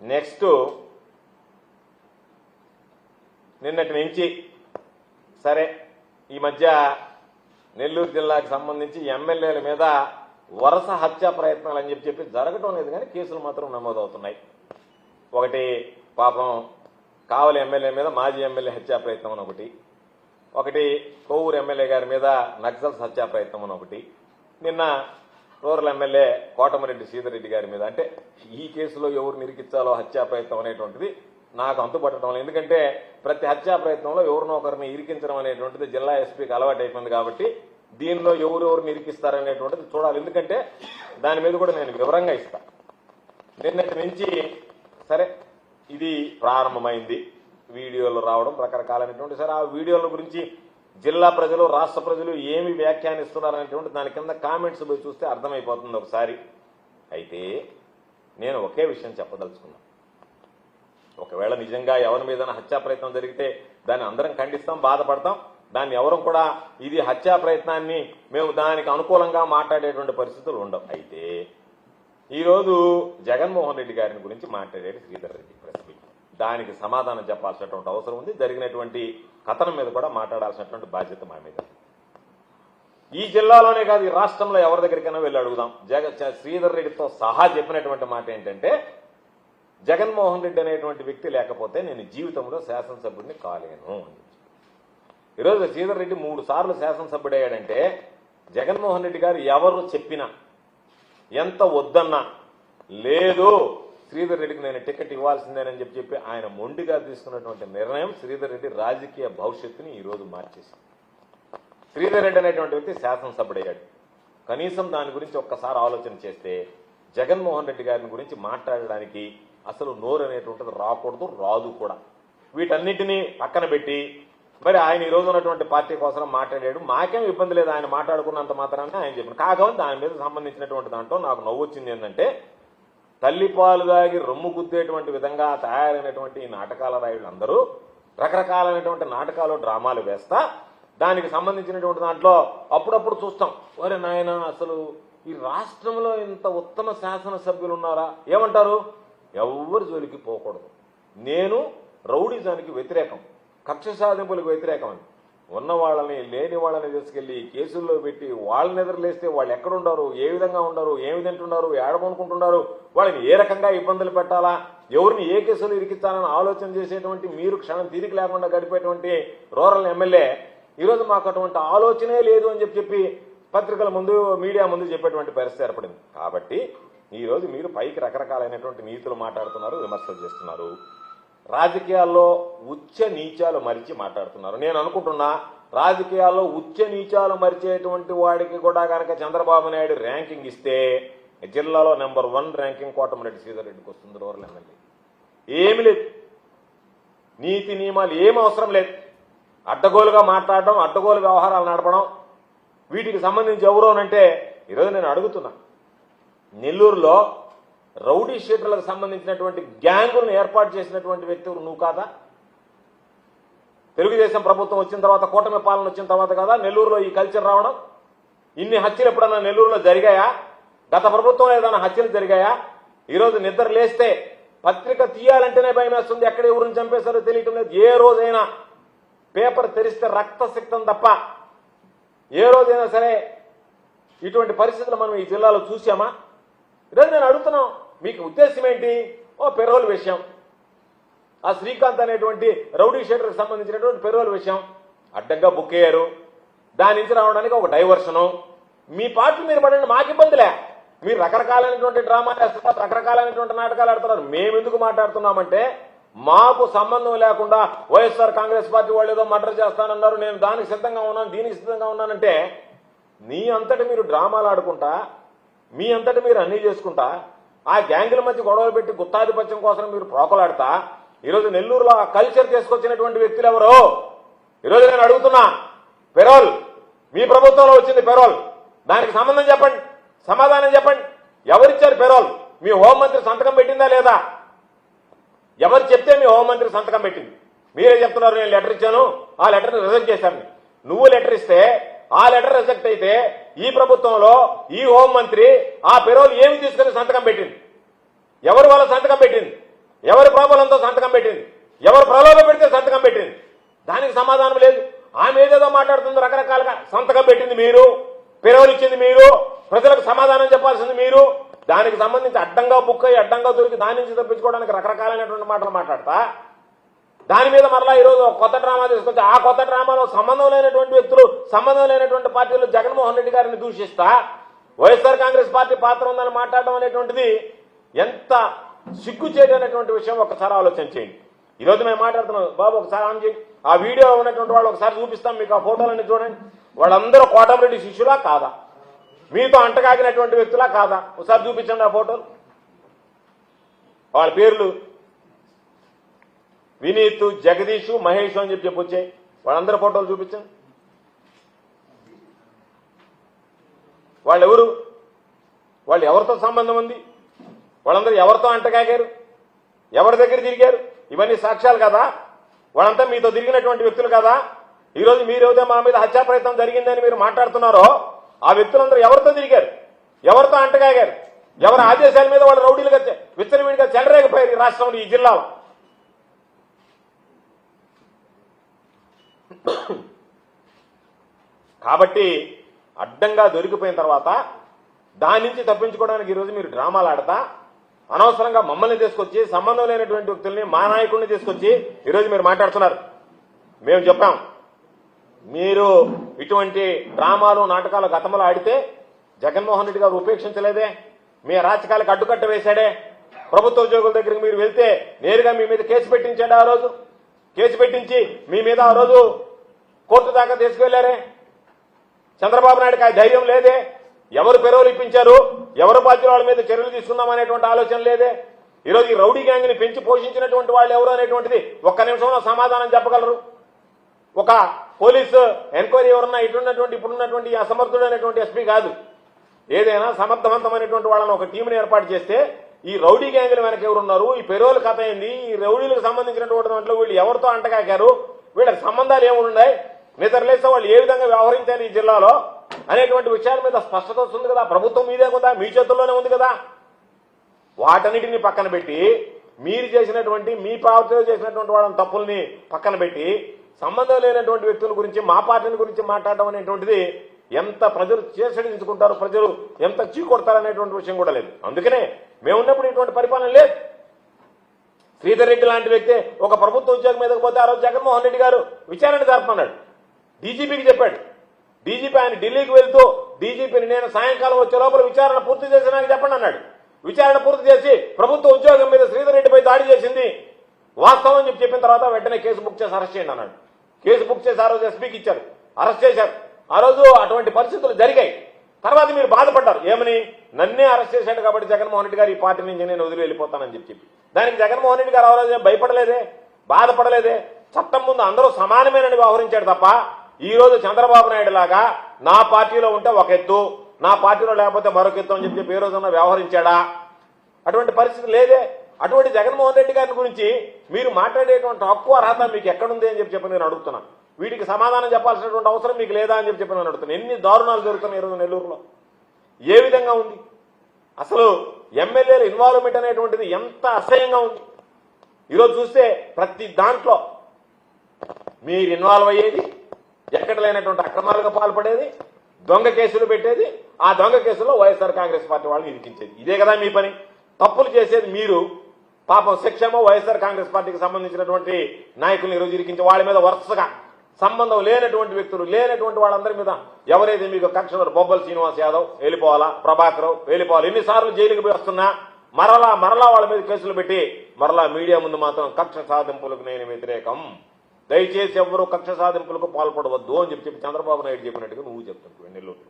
Next నిన్నటి నుంచి సరే ఈ మధ్య నెల్లూరు జిల్లాకు సంబంధించి ఎమ్మెల్యేల మీద వరుస హత్యా ప్రయత్నాలు అని చెప్పి చెప్పి జరగటం లేదు కానీ కేసులు మాత్రం నమోదవుతున్నాయి. ఒకటి పాపం కావలి ఎమ్మెల్యే మీద మాజీ ఎమ్మెల్యే హత్యా ప్రయత్నం అని ఒకటి. ఒకటి కొవ్వూరు ఎమ్మెల్యే గారి మీద నక్సల్స్ హత్యా ప్రయత్నం అని ఒకటి. నిన్న రూరల్ ఎమ్మెల్యే కోటమిరెడ్డి సీతారెడ్డి గారి మీద. అంటే ఈ కేసులో ఎవరు నిరికించాలో హత్యా ప్రయత్నం అనేటువంటిది నాకు అంతుపట్టడం ఎందుకంటే ప్రతి హత్యా ప్రయత్నంలో ఎవరినో ఒకరిని ఇరికించడం అనేటువంటిది జిల్లా ఎస్పీకి అలవాటు అయిపోయింది కాబట్టి దీనిలో ఎవరెవరు నిరికిస్తారనేటువంటిది చూడాలి. ఎందుకంటే దాని మీద కూడా నేను వివరంగా ఇస్తా. నిన్నటి నుంచి సరే ఇది ప్రారంభమైంది. వీడియోలు రావడం రకరకాలైనటువంటి సరే ఆ వీడియోల గురించి జిల్లా ప్రజలు రాష్ట్ర ప్రజలు ఏమి వ్యాఖ్యానిస్తున్నారు అనేటువంటి దాని కింద కామెంట్స్ పోయి చూస్తే అర్థమైపోతుంది ఒకసారి. అయితే నేను ఒకే విషయం చెప్పదలుచుకున్నా ఒకవేళ నిజంగా ఎవరి మీద హత్యా ప్రయత్నం జరిగితే దాన్ని అందరం ఖండిస్తాం బాధపడతాం. దాన్ని ఎవరు కూడా ఇది హత్యా ప్రయత్నాన్ని మేము దానికి అనుకూలంగా మాట్లాడేటువంటి పరిస్థితులు ఉండవు. అయితే ఈరోజు జగన్మోహన్ రెడ్డి గారిని గురించి మాట్లాడేది శ్రీధర్ రెడ్డి ప్రశ్న. దానికి సమాధానం చెప్పాల్సినటువంటి అవసరం ఉంది. జరిగినటువంటి కథనం మీద కూడా మాట్లాడాల్సినటువంటి బాధ్యత మా మీద. ఈ జిల్లాలోనే కాదు ఈ రాష్ట్రంలో ఎవరి దగ్గరికైనా వెళ్ళి అడుగుదాం. జగ చ- శ్రీధర్ రెడ్డితో సహా చెప్పినటువంటి మాట ఏంటంటే జగన్మోహన్ రెడ్డి అనేటువంటి వ్యక్తి లేకపోతే నేను జీవితంలో శాసనసభ్యుడిని కాలేను ఈరోజు శ్రీధర్ రెడ్డి మూడు సార్లు శాసనసభ్యుడయ్యాడంటే జగన్మోహన్ రెడ్డి గారు ఎవరు చెప్పినా ఎంత వద్దన్నా లేదు శ్రీధర్ రెడ్డికి నేను టికెట్ ఇవ్వాల్సిందేనని చెప్పి చెప్పి ఆయన మొండిగా తీసుకున్నటువంటి నిర్ణయం శ్రీధర్ రెడ్డి రాజకీయ భవిష్యత్తుని ఈరోజు మార్చేసింది శ్రీధర్ రెడ్డి అనేటువంటి వ్యక్తి శాసనసభ్యుడయ్యాడు. కనీసం దాని గురించి ఒక్కసారి ఆలోచన చేస్తే జగన్మోహన్ రెడ్డి గారిని గురించి మాట్లాడడానికి అసలు నోరు అనేటువంటిది రాకూడదు రాదు కూడా. వీటన్నిటినీ పక్కన పెట్టి మరి ఆయన ఈ రోజు ఉన్నటువంటి పార్టీ కోసం మాట్లాడాడు. మాకేం ఇబ్బంది లేదు ఆయన మాట్లాడుకున్నంత మాత్రాన్ని ఆయన చెప్పాను కాకపోతే దాని మీద సంబంధించినటువంటి దాంట్లో నాకు నవ్వు వచ్చింది ఏంటంటే తల్లిపాలు దాగి రొమ్ము గుద్దేటువంటి విధంగా తయారైనటువంటి ఈ నాటకాల రాయుళ్ళందరూ రకరకాలైనటువంటి నాటకాలు డ్రామాలు వేస్తా దానికి సంబంధించినటువంటి దాంట్లో అప్పుడప్పుడు చూస్తాం. ఒరే నాయన అసలు ఈ రాష్ట్రంలో ఇంత ఉత్తమ శాసనసభ్యులు ఉన్నారా? ఏమంటారు? ఎవ్వరి జోలికి పోకూడదు. నేను రౌడీజానికి వ్యతిరేకం కక్ష సాధింపులకు వ్యతిరేకం అని. ఉన్న వాళ్ళని లేని వాళ్ళని తీసుకెళ్ళి కేసుల్లో పెట్టి వాళ్ళని నిద్రలేస్తే వాళ్ళు ఎక్కడుండారు? ఏ విధంగా ఉండరు? ఏమి తింటున్నారు? ఏడమనుకుంటున్నారు వాళ్ళని ఏ రకంగా ఇబ్బందులు పెట్టాలా? ఎవరిని ఏ కేసులు ఇరికించాలని ఆలోచన చేసేటువంటి మీరు క్షణం తీరిక లేకుండా గడిపేటువంటి రూరల్ ఎమ్మెల్యే ఈరోజు మాకు అటువంటి ఆలోచనే లేదు అని చెప్పి చెప్పి పత్రికల ముందు మీడియా ముందు చెప్పేటువంటి పరిస్థితి ఏర్పడింది. కాబట్టి ఈరోజు మీరు పైకి రకరకాలైనటువంటి నీతులు మాట్లాడుతున్నారు విమర్శలు చేస్తున్నారు. రాజకీయాల్లో ఉచ్చ నీచాలు మరిచి మాట్లాడుతున్నారు. నేను అనుకుంటున్నా రాజకీయాల్లో ఉచ్చ నీచాలు మరిచేటువంటి వాడికి కూడా కనుక చంద్రబాబు నాయుడు ర్యాంకింగ్ ఇస్తే జిల్లాలో number one ranking Kotamreddy Sridhar వస్తుంది రూరల్ ఎమ్మెల్యే. ఏమి లేదు. నీతి నియమాలు ఏం అవసరం లేదు. అడ్డగోలుగా మాట్లాడడం అడ్డగోలు వ్యవహారాలు నడపడం. వీటికి సంబంధించి ఎవరోనంటే ఈరోజు నేను అడుగుతున్నా. నెల్లూరులో రౌడీ షీటర్లకు సంబంధించినటువంటి గ్యాంగులను ఏర్పాటు చేసినటువంటి వ్యక్తులు నువ్వు కాదా? తెలుగుదేశం ప్రభుత్వం వచ్చిన తర్వాత కూటమి పాలన వచ్చిన తర్వాత కదా నెల్లూరులో ఈ కల్చర్ రావడం? ఇన్ని హత్యలు ఎప్పుడన్నా నెల్లూరులో జరిగాయా? గత ప్రభుత్వంలో ఏదైనా హత్యలు జరిగాయా? ఈరోజు నిద్ర లేస్తే పత్రిక తీయాలంటేనే భయం వేస్తుంది. ఎక్కడ ఎవరిని చంపేశారో తెలియటం లేదు. ఏ రోజైనా పేపర్ తెరిస్తే రక్తసిక్తం తప్ప ఏ రోజైనా సరే ఇటువంటి పరిస్థితులు మనం ఈ జిల్లాలో చూసామా ఈరోజు నేను అడుగుతున్నాం. మీకు ఉద్దేశం ఏంటి? ఓ పెరోల్ విషయం. ఆ శ్రీకాంత్ అనేటువంటి రౌడీ షీటర్కి సంబంధించినటువంటి పెరోల్ విషయం. అడ్డంగా బుక్ అయ్యారు. దాని నుంచి రావడానికి ఒక డైవర్షను. మీ పార్టీ మీరు పడండి మాకు ఇబ్బందిలే. మీరు రకరకాలైనటువంటి డ్రామాలు వేస్తున్నారు రకరకాలైనటువంటి నాటకాలు ఆడుతున్నారు. మేము ఎందుకు మాట్లాడుతున్నామంటే మాకు సంబంధం లేకుండా వైఎస్ఆర్ కాంగ్రెస్ పార్టీ వాళ్ళు ఏదో మర్డర్ చేస్తానన్నారు. నేను దానికి సిద్ధంగా ఉన్నాను దీనికి సిద్ధంగా ఉన్నానంటే నీ అంతటి మీరు డ్రామాలు ఆడుకుంటా మీ అంతటి మీరు అన్నీ చేసుకుంటా ఆ గ్యాంగుల మధ్య గొడవలు పెట్టి గుత్తాధిపత్యం కోసం మీరు ప్రోకలాడతా ఈరోజు నెల్లూరులో ఆ కల్చర్ తీసుకొచ్చినటువంటి వ్యక్తులు ఎవరు? ఈరోజు నేను అడుగుతున్నా పెరోల్ మీ ప్రభుత్వంలో వచ్చింది పెరోల్. దానికి సంబంధం చెప్పండి సమాధానం చెప్పండి. ఎవరిచ్చారు పెరోల్? మీ హోంమంత్రి సంతకం పెట్టిందా లేదా? ఎవరు చెప్తే మీ హోంమంత్రి సంతకం పెట్టింది? మీరే చెప్తున్నారు నేను లెటర్ ఇచ్చాను ఆ లెటర్ని రిజెక్ట్ చేశాను. నువ్వు లెటర్ ఇస్తే ఆ లెటర్ రిజెక్ట్ అయితే ఈ ప్రభుత్వంలో ఈ హోంమంత్రి ఆ పెరోల్ ఏమి తీసుకుని సంతకం పెట్టింది? ఎవరు వాళ్ళ సంతకం పెట్టింది? ఎవరి ప్రాబలంతో సంతకం పెట్టింది? ఎవరు ప్రలోభ పెడితే సంతకం పెట్టింది? దానికి సమాధానం లేదు. ఆమె ఏదేదో మాట్లాడుతుంది రకరకాలుగా సంతకం పెట్టింది మీరు పిరవలు ఇచ్చింది మీరు ప్రజలకు సమాధానం చెప్పాల్సింది మీరు. దానికి సంబంధించి అడ్డంగా బుక్ అయ్యి అడ్డంగా దొరికి దాని నుంచి తప్పించుకోవడానికి రకరకాలైనటువంటి మాటలు మాట్లాడతా. దాని మీద మరలా ఈరోజు కొత్త డ్రామా తీసుకొచ్చి ఆ కొత్త డ్రామాలో సంబంధం లేనటువంటి వ్యక్తులు సంబంధం లేనటువంటి పార్టీలు జగన్మోహన్ రెడ్డి గారిని దూషిస్తా వైఎస్ఆర్ కాంగ్రెస్ పార్టీ పాత్ర ఉందని మాట్లాడడం అనేటువంటిది ఎంత సిగ్గు చేయడనేటువంటి విషయం ఒకసారి ఆలోచన చేయండి. ఈరోజు మేము మాట్లాడుతున్నాం బాబు ఒకసారి ఆన్ చేయండి ఆ వీడియో ఉన్నటువంటి వాళ్ళు ఒకసారి చూపిస్తాం మీకు ఆ ఫోటోలన్నీ చూడండి. వాళ్ళందరూ కోటమిరెడ్డి శిష్యులా కాదా? మీతో అంటకాగినటువంటి వ్యక్తులా కాదా? ఒకసారి చూపించండి ఆ ఫోటోలు. వాళ్ళ పేర్లు వినీత్ జగదీష్ మహేష్ అని చెప్పి చెప్పి వచ్చాయి వాళ్ళందరి ఫోటోలు చూపించండి వాళ్ళు ఎవరు వాళ్ళు ఎవరితో సంబంధం ఉంది? వాళ్ళందరూ ఎవరితో అంటకాగారు ఎవరి దగ్గర తిరిగారు? ఇవన్నీ సాక్ష్యాలు కదా? వాళ్ళంతా మీతో తిరిగినటువంటి వ్యక్తులు కదా? ఈరోజు మీరేదో మా మీద హత్యా ప్రయత్నం జరిగిందని మీరు మాట్లాడుతున్నారో ఆ వ్యక్తులందరూ ఎవరితో తిరిగారు? ఎవరితో అంటకాగారు ఎవరి ఆదేశాల మీద వాళ్ళు రౌడీలుగా చె- విచ్చలవిడిగా చెలరేగిపోయారు ఈ రాష్ట్రంలో ఈ జిల్లాలో? కాబట్టి అడ్డంగా దొరికిపోయిన తర్వాత దాని నుంచి తప్పించుకోవడానికి ఈరోజు మీరు డ్రామాలు ఆడతా అనవసరంగా మమ్మల్ని తీసుకొచ్చి సంబంధం లేనటువంటి వ్యక్తుల్ని మా నాయకుడిని తీసుకొచ్చి ఈరోజు మీరు మాట్లాడుతున్నారు. మేము చెప్పాం. మీరు ఇటువంటి డ్రామాలు నాటకాలు గతంలో ఆడితే జగన్మోహన్ రెడ్డి గారు ఉపేక్షించలేదే మీ రాజకీయాలకు అడ్డుకట్ట వేశాడే ప్రభుత్వ ఉద్యోగుల దగ్గరికి మీరు వెళ్తే నేరుగా మీ మీద కేసు పెట్టించాడు ఆ రోజు. కేసు పెట్టించి మీ మీద ఆ రోజు కోర్టు దాకా తీసుకువెళ్ళారే చంద్రబాబు నాయుడుకి ఆ ధైర్యం లేదే? ఎవరు పెరవులు ఇప్పించారు? ఎవరు బాధ్యుల వాళ్ళ మీద చర్యలు తీసుకుందాం అనేటువంటి ఆలోచన లేదే? ఈరోజు ఈ రౌడీ గ్యాంగ్ని పెంచి పోషించినటువంటి వాళ్ళు ఎవరు అనేటువంటిది ఒక్క నిమిషంలో సమాధానం చెప్పగలరు? ఒక పోలీసు ఎంక్వైరీ ఎవరన్నా ఇటున్నటువంటి ఇప్పుడున్నటువంటి అసమర్థుడు అసమర్థుడైనటువంటి ఎస్పీ కాదు. ఏదైనా సమర్థవంతమైనటువంటి వాళ్ళని ఒక టీంని ఏర్పాటు చేస్తే ఈ రౌడీ గ్యాంగుల వెనక ఎవరున్నారు? ఈ పెరోలు కథ ఏంది? ఈ రౌడీలకు సంబంధించినటువంటి దాంట్లో వీళ్ళు ఎవరితో అంటకాకారు వీళ్ళకి సంబంధాలు ఏమున్నాయి? నిద్రలేస్తే వాళ్ళు ఏ విధంగా వ్యవహరించారు ఈ జిల్లాలో అనేటువంటి విషయాల మీద స్పష్టత వస్తుంది కదా. ప్రభుత్వం మీదే కదా మీ చేతుల్లోనే ఉంది కదా. వాటన్నిటిని పక్కన పెట్టి మీరు చేసినటువంటి మీ పార్టీలో చేసినటువంటి వాళ్ళని తప్పుల్ని పక్కన పెట్టి సంబంధం లేనటువంటి వ్యక్తుల గురించి మా పార్టీని గురించి మాట్లాడడం అనేటువంటిది ఎంత ప్రజలు చేసడించుకుంటారు ప్రజలు ఎంత చీకొడతారు అనేటువంటి విషయం కూడా లేదు. అందుకనే మేము ఉన్నప్పుడు ఇటువంటి పరిపాలన లేదు. శ్రీధర్ రెడ్డి లాంటి వ్యక్తి ఒక ప్రభుత్వ ఉద్యోగం మీదకి పోతే ఆ రోజు జగన్మోహన్ రెడ్డి గారు విచారణ జరపన్నాడు డీజీపీకి చెప్పాడు. డీజీపీ ఆయన ఢిల్లీకి వెళ్తూ డీజీపీని నేను సాయంకాలం వచ్చే లోపల విచారణ పూర్తి చేసి నాకు చెప్పండి అన్నాడు. విచారణ పూర్తి చేసి ప్రభుత్వ ఉద్యోగం మీద శ్రీధర్ రెడ్డిపై దాడి చేసింది. వాస్తవం అని చెప్పి చెప్పిన తర్వాత వెంటనే కేసు బుక్ చేసి అరెస్ట్ చేయండి అన్నాడు. కేసు బుక్ చేసి ఆ రోజు ఎస్పీకి ఇచ్చారు. అరెస్ట్ చేశారు. ఆ రోజు అటువంటి పరిస్థితులు జరిగాయి. తర్వాత మీరు బాధపడ్డారు. ఏమని? నన్నే అరెస్ట్ చేశాడు కాబట్టి జగన్మోహన్ రెడ్డి గారు ఈ పార్టీ నుంచి నేను వదిలి వెళ్ళిపోతానని చెప్పి దానికి జగన్మోహన్ రెడ్డి గారు ఆ భయపడలేదే? బాధపడలేదే? చట్టం ముందు అందరూ సమానమేనని వ్యవహరించాడు తప్ప ఈరోజు చంద్రబాబు నాయుడు లాగా నా పార్టీలో ఉంటే ఒక ఎత్తు నా పార్టీలో లేకపోతే మరొక ఎత్తు అని చెప్పి చెప్పి ఏ రోజున వ్యవహరించాడా? అటువంటి పరిస్థితి లేదే. అటువంటి జగన్మోహన్ రెడ్డి గారి గురించి మీరు మాట్లాడేటువంటి హక్కు అర్హత మీకు ఎక్కడుంది అని చెప్పి చెప్పి నేను అడుగుతున్నాను వీటికి సమాధానం చెప్పాల్సినటువంటి అవసరం మీకు లేదా అని చెప్పి చెప్పి నేను అడుగుతున్నాను ఎన్ని దారుణాలు జరుగుతున్నాయి ఈరోజు నెల్లూరులో? ఏ విధంగా ఉంది? అసలు ఎమ్మెల్యేల ఇన్వాల్వ్మెంట్ అనేటువంటిది ఎంత అసహ్యంగా ఉంది? ఈరోజు చూస్తే ప్రతి దాంట్లో మీరు ఇన్వాల్వ్ అయ్యేది లేనటువంటి అక్రమాలకు పాల్పడేది దొంగ కేసులు పెట్టేది ఆ దొంగ కేసులో వైఎస్ఆర్ కాంగ్రెస్ పార్టీ వాళ్ళని ఇరికించేది. ఇదే కదా మీ పని. తప్పులు చేసేది మీరు. పాపం శిక్షేమో వైఎస్ఆర్ కాంగ్రెస్ పార్టీకి సంబంధించినటువంటి నాయకుల్ని ఈరోజు ఇరికించే వాళ్ళ మీద వరుసగా సంబంధం లేనటువంటి వ్యక్తులు లేనటువంటి వాళ్ళందరి మీద ఎవరైతే మీకు కక్షలు బొబ్బల్ శ్రీనివాస్ యాదవ్ వెళ్ళిపోవాలా ప్రభాకర్ వెళ్ళిపోవాలి ఎన్నిసార్లు జైలుకి పోయి వస్తున్నా మరలా మరలా వాళ్ళ మీద కేసులు పెట్టి మరలా మీడియా ముందు మాత్రం కక్ష సాధింపులకు నేను వ్యతిరేకం. దయచేసి ఎవరు కక్ష సాధింపులకు పాల్పడవద్దు అని చెప్పి చంద్రబాబు నాయుడు చెప్పినట్టుగా నువ్వు చెప్తున్నావు నెల్లూరు